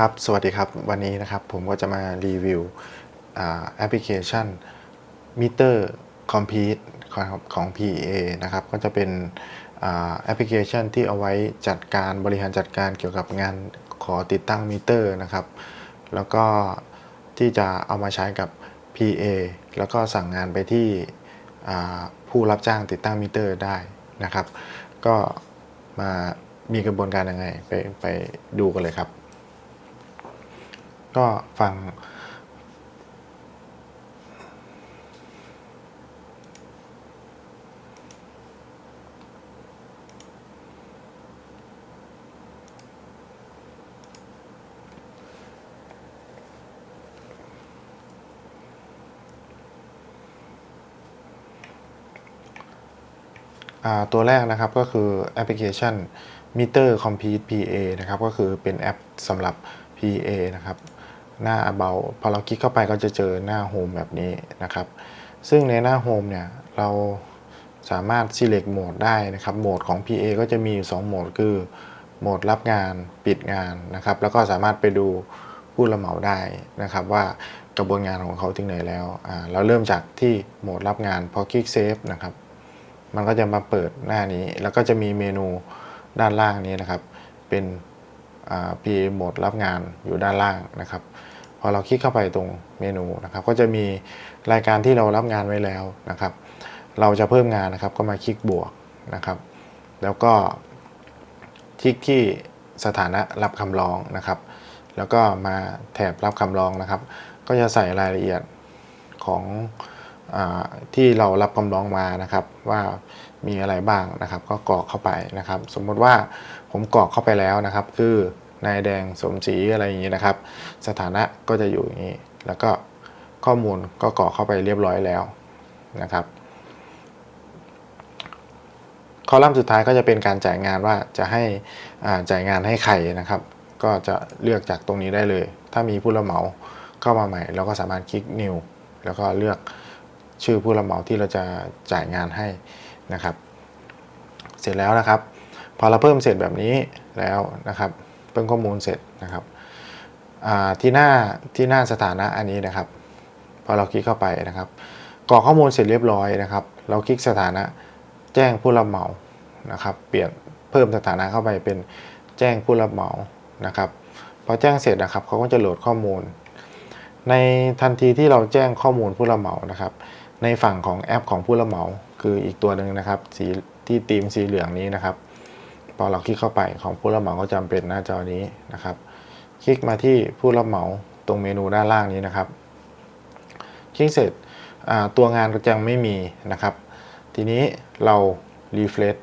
ครับ สวัสดีครับ วันนี้นะครับผมก็จะมารีวิวแอปพลิเคชัน Meter Compete ของของ PA นะครับ ก็จะเป็นแอปพลิเคชันที่เอาไว้จัดการบริหารจัดการเกี่ยวกับงานขอติดตั้งมิเตอร์นะครับ แล้วก็ที่จะเอามาใช้กับ PA แล้วก็สั่งงานไปที่ผู้รับจ้างติดตั้งมิเตอร์ได้นะครับ ก็มามีกระบวนการยังไงไปไปดูกันเลยครับ ก็ฟังอ่าตัวแรกนะครับก็คือแอปพลิเคชัน Meter Compete PA นะครับ ก็คือเป็นแอปสำหรับ PA นะครับ หน้า About พอเราคลิกเข้าไปก็จะเจอหน้า Home แบบนี้นะครับ ซึ่งในหน้า Home เนี่ยเราสามารถ select โหมดได้นะครับโหมดของ PA ก็จะมีอยู่2โหมดคือโหมดรับงานปิดงานนะครับ แล้วก็สามารถไปดูผู้รับเหมาได้นะครับว่ากระบวนการของเขาถึงไหนแล้วเราเริ่มจากที่โหมดรับงานพอคลิก Save นะครับมันก็จะมาเปิดหน้านี้ แล้วก็จะมีเมนูด้านล่างนี้นะครับ เป็น อ่า PA โหมดรับงานอยู่ด้านล่างนะครับ พอเราคลิกเข้าไปตรงเมนูนะครับ ก็จะมีรายการที่เรารับงานไว้แล้วนะครับ เราจะเพิ่มงานนะครับก็มาคลิกบวกนะครับ แล้วก็คลิกที่สถานะรับคำร้องนะครับ แล้วก็มาแถบรับคำร้องนะครับ ก็จะใส่รายละเอียดของ ที่เรารับคำร้องมานะครับว่ามีอะไรบ้างนะครับ ก็กรอกเข้าไปนะครับ สมมติว่าผมกรอกเข้าไปแล้วนะครับ คือนายแดงสมศรีอะไรอย่างนี้นะครับ สถานะก็จะอยู่อย่างนี้ แล้วก็ข้อมูลก็กรอกเข้าไปเรียบร้อยแล้วนะครับคอลัมน์สุดท้ายก็จะเป็นการจ่ายงานว่าจะให้อาจ่ายงานให้ใครนะครับ ก็จะเลือกจากตรงนี้ได้เลย ถ้ามีผู้รับเหมาเข้ามาใหม่ เราก็สามารถคลิก new แล้วก็เลือก ชื่อผู้รับเหมาที่เราจะจ่ายงานให้นะครับ เสร็จแล้วนะครับ พอเราเพิ่มเสร็จแบบนี้แล้วนะครับ เพิ่มข้อมูลเสร็จนะครับที่หน้าที่หน้าสถานะอันนี้นะครับ พอเราคลิกเข้าไปนะครับกรอกข้อมูลเสร็จเรียบร้อยนะครับ เราคลิกสถานะแจ้งผู้รับเหมานะครับ เปลี่ยนเพิ่มสถานะเข้าไปเป็นแจ้งผู้รับเหมานะครับ พอแจ้งเสร็จนะครับเขาก็จะโหลดข้อมูล ในทันทีที่เราแจ้งข้อมูลผู้รับเหมานะครับ ในฝั่งของแอปของผู้รับเหมาคืออีกตัวหนึ่งนะครับ สีที่ตีมสีเหลืองนี้นะครับ พอเราคลิกเข้าไปของผู้รับเหมาก็จำเป็นหน้าจอนี้นะครับ คลิกมาที่ผู้รับเหมาตรงเมนูด้านล่างนี้นะครับ คลิกเสร็จตัวงานก็ยังไม่มีนะครับ ทีนี้เรารีเฟรช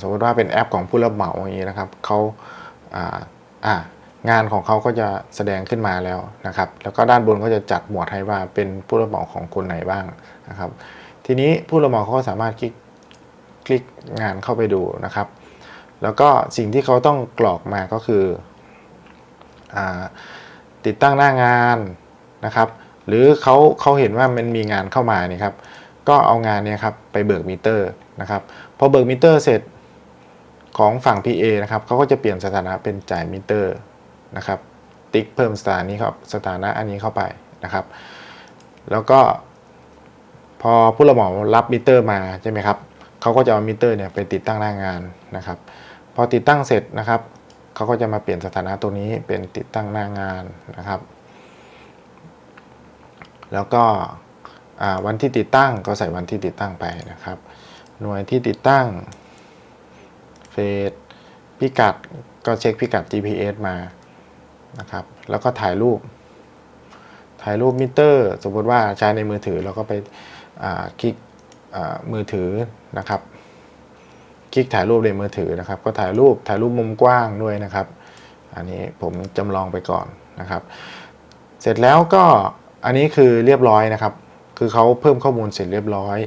สมมติว่าเป็นแอปของผู้รับเหมาอย่างนี้นะครับเขาอ่าอ่า งานของเขาก็จะแสดงขึ้นมาแล้วนะครับ แล้วก็ด้านบนก็จะจัดหมวดให้ว่าเป็นผู้รับเหมาของคนไหนบ้างนะครับ ทีนี้ผู้รับเหมาเขาก็สามารถคลิกคลิกงานเข้าไปดูนะครับ แล้วก็สิ่งที่เขาต้องกรอกมาก็คืออติดตั้งหน้างานนะครับ หรือเขาเขาเห็นว่ามันมีงานเข้ามาเนี่ยครับ ก็เอางานเนี่ยครับไปเบิกมิเตอร์นะครับพอเบิกมิเตอร์เสร็จของฝั่ง PA นะครับเขาก็จะเปลี่ยนสถานะเป็นจ่ายมิเตอร์ นะครับ ติ๊กเพิ่มสถานี้ครับสถานะอันนี้เข้าไปนะครับ แล้วก็ พอผู้รับเหมารับมิเตอร์มาใช่ไหมครับเขาก็จะเอามิเตอร์เนี่ยไปติดตั้งหน้างานนะครับ พอติดตั้งเสร็จนะครับเขาก็จะมาเปลี่ยนสถานะตัวนี้เป็นติดตั้งหน้างานนะครับ แล้วก็วันที่ติดตั้งก็ใส่วันที่ติดตั้งไปนะครับ หน่วยที่ติดตั้งเฟสพิกัดก็เช็คพิกัด GPS มา นะครับ แล้วก็ถ่ายรูป ถ่ายรูปมิเตอร์ สมมติว่าใช้ในมือถือเราก็ไปคลิกมือถือนะครับ คลิกถ่ายรูปในมือถือนะครับ ก็ถ่ายรูปถ่ายรูปมุมกว้างด้วยนะครับ อันนี้ผมจำลองไปก่อนนะครับ เสร็จแล้วก็อันนี้คือเรียบร้อยนะครับ คือเขาเพิ่มข้อมูลเสร็จเรียบร้อย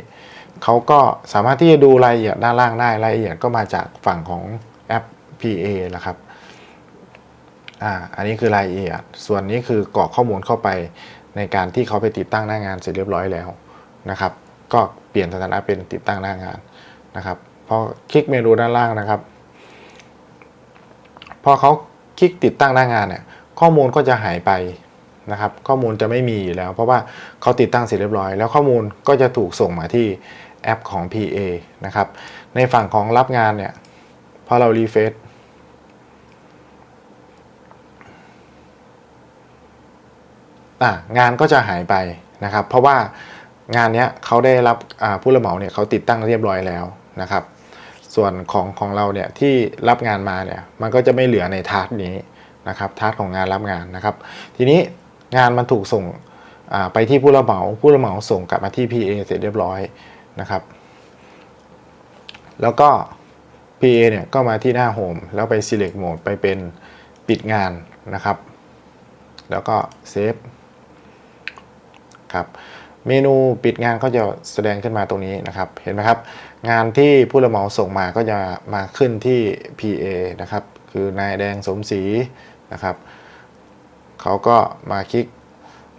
เขาก็สามารถที่จะดูรายละเอียดด้านล่างได้รายละเอียดก็มาจากฝั่งของแอป PA นะครับ อ่าอันนี้คือรายละเอียด ส่วนนี้คือกรอกข้อมูลเข้าไปในการที่เขาไปติดตั้งหน้างานเสร็จเรียบร้อยแล้วนะครับ ก็เปลี่ยนสถานะเป็นติดตั้งหน้างานนะครับพอคลิกเมนูด้านล่างนะครับ พอเขาคลิกติดตั้งหน้างานเนี่ยข้อมูลก็จะหายไปนะครับ ข้อมูลจะไม่มีอยู่แล้ว เพราะว่าเขาติดตั้งเสร็จเรียบร้อย แล้วข้อมูลก็จะถูกส่งมาที่แอปของ PA นะครับ ในฝั่งของรับงานเนี่ยพอเรารีเฟซอะ งานก็จะหายไปนะครับ เพราะว่างานนี้เขาได้รับผู้รับเหมาเนี่ยเขาติดตั้งเรียบร้อยแล้วนะครับ ส่วนของของเราเนี่ยที่รับงานมาเนี่ยมันก็จะไม่เหลือในทาร์กนี้นะครับทาร์กของงานรับงานนะครับ ทีนี้งานมันถูกส่งไปที่ผู้รับเหมาผู้รับเหมาส่งกลับมาที่ PA เสร็จเรียบร้อยนะครับ แล้วก็ PA เนี่ยก็มาที่หน้า Home แล้วไป select mode ไปเป็นปิดงานนะครับ แล้วก็เซฟ ครับเมนูปิดงานก็จะแสดงขึ้นมาตรงนี้นะครับ เห็นไหมครับ งานที่ผู้รับเหมาส่งมาก็จะมาขึ้นที่ PA นะครับ คือนายแดงสมศรีนะครับเขาก็มาคลิก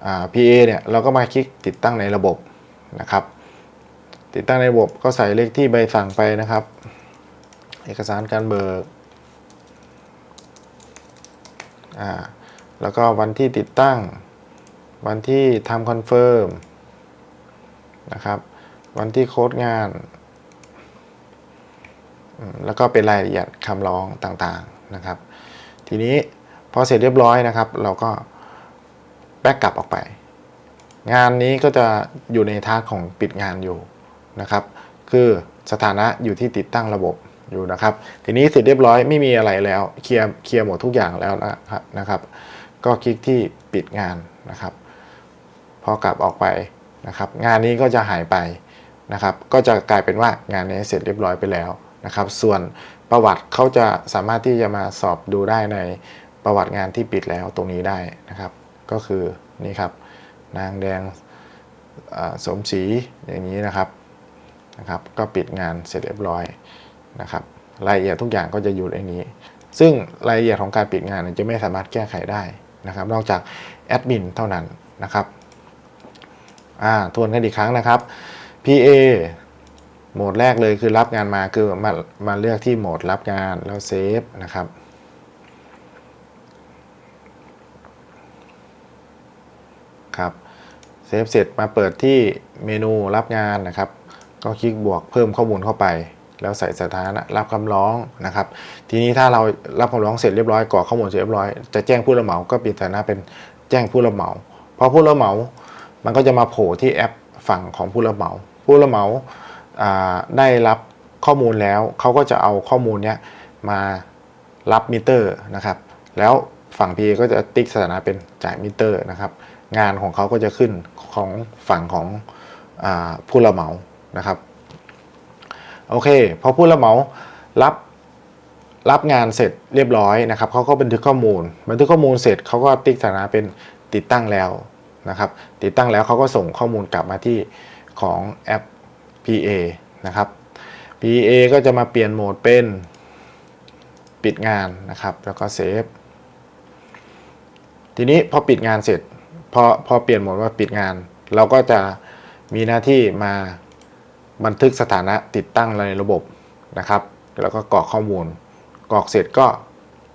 อ่า PA เนี่ยเราก็มาคลิกติดตั้งในระบบนะครับ ติดตั้งในระบบก็ใส่เลขที่ใบสั่งไปนะครับ เอกสารการเบิกอ่าแล้วก็วันที่ติดตั้ง วันที่ทำคอนเฟิร์มนะครับ วันที่โค้ดงาน แล้วก็เป็นรายละเอียดคำร้องต่างๆนะครับ ทีนี้พอเสร็จเรียบร้อยนะครับ เราก็แบ็กกลับออกไป งานนี้ก็จะอยู่ในท่าของปิดงานอยู่นะครับ คือสถานะอยู่ที่ติดตั้งระบบอยู่นะครับ ทีนี้เสร็จเรียบร้อยไม่มีอะไรแล้วเคลียร์เคลียร์หมดทุกอย่างแล้วนะครับนะครับ ก็คลิกที่ปิดงานนะครับ พอกลับออกไปนะครับ งานนี้ก็จะหายไปนะครับ ก็จะกลายเป็นว่างานนี้เสร็จเรียบร้อยไปแล้วนะครับ ส่วนประวัติเขาจะสามารถที่จะมาสอบดูได้ในประวัติงานที่ปิดแล้วตรงนี้ได้นะครับ ก็คือนี่ครับ นางแดงสมศรีอย่างนี้นะครับนะครับ ก็ปิดงานเสร็จเรียบร้อยนะครับรายละเอียดทุกอย่างก็จะอยู่ในนี้ ซึ่งรายละเอียดของการปิดงานจะไม่สามารถแก้ไขได้นะครับ นอกจากแอดมินเท่านั้นนะครับ อ่าทวนกันอีกครั้งนะครับ PA โหมดแรกเลยคือรับงานมาคือมามาเลือกที่โหมดรับงานแล้วเซฟนะครับครับเซฟเสร็จมาเปิดที่เมนูรับงานนะครับ ก็คลิกบวกเพิ่มข้อมูลเข้าไป แล้วใส่สถานะรับคำร้องนะครับ ทีนี้ถ้าเรารับคำร้องเสร็จเรียบร้อยกรอกข้อมูลเสร็จเรียบร้อยจะแจ้งผู้รับเหมาก็เปลี่ยนสถานะเป็นแจ้งผู้รับเหมาพอผู้รับเหมา มันก็จะมาโผล่ที่แอปฝั่งของผู้รับเหมา ผู้รับเหมาได้รับข้อมูลแล้วเขาก็จะเอาข้อมูลนี้มารับมิเตอร์นะครับ แล้วฝั่ง PA ก็จะติ๊กสถานะเป็นจ่ายมิเตอร์นะครับ งานของเขาก็จะขึ้นของฝั่งของอผู้รับเหมานะครับโอเคพอผู้รับเหมารับรับงานเสร็จเรียบร้อยนะครับเขาก็บันทึกข้อมูล บันทึกข้อมูลเสร็จเขาก็ติ๊กสถานะเป็นติดตั้งแล้ว นะครับ ติดตั้งแล้วเขาก็ส่งข้อมูลกลับมาที่ของแอป PA นะครับ PA ก็จะมาเปลี่ยนโหมดเป็นปิดงานนะครับ แล้วก็เซฟ ทีนี้พอปิดงานเสร็จ พอพอเปลี่ยนโหมดว่าปิดงาน เราก็จะมีหน้าที่มาบันทึกสถานะติดตั้งในระบบนะครับ แล้วก็กรอกข้อมูล กรอกเสร็จก็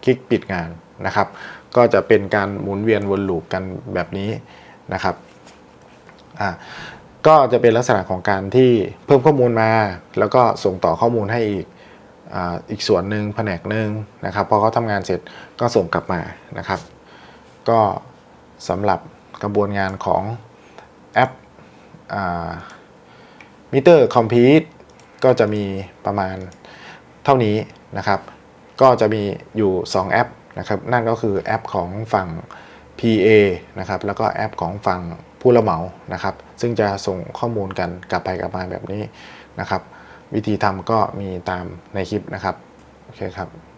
คลิกปิดงานนะครับ ก็จะเป็นการหมุนเวียนวนลูปกันแบบนี้ นะครับอ่าก็จะเป็นลักษณะของการที่เพิ่มข้อมูลมา แล้วก็ส่งต่อข้อมูลให้อีกอาอีกส่วนหนึ่งแผนกหนึ่งนะครับพอเขาทำงานเสร็จก็ส่งกลับมานะครับ ก็สำหรับกระบวนงานของแอปมิเตอร์คอมพิวต์ก็จะมีประมาณเท่านี้นะครับ ก็จะมีอยู่ 2 แอปนะครับ นั่นก็คือแอปของฝั่ง PA นะครับแล้วก็แอปของฝั่งผู้รับเหมานะครับ ซึ่งจะส่งข้อมูลกันกลับไปกลับมาแบบนี้นะครับ วิธีทำก็มีตามในคลิปนะครับ โอเคครับ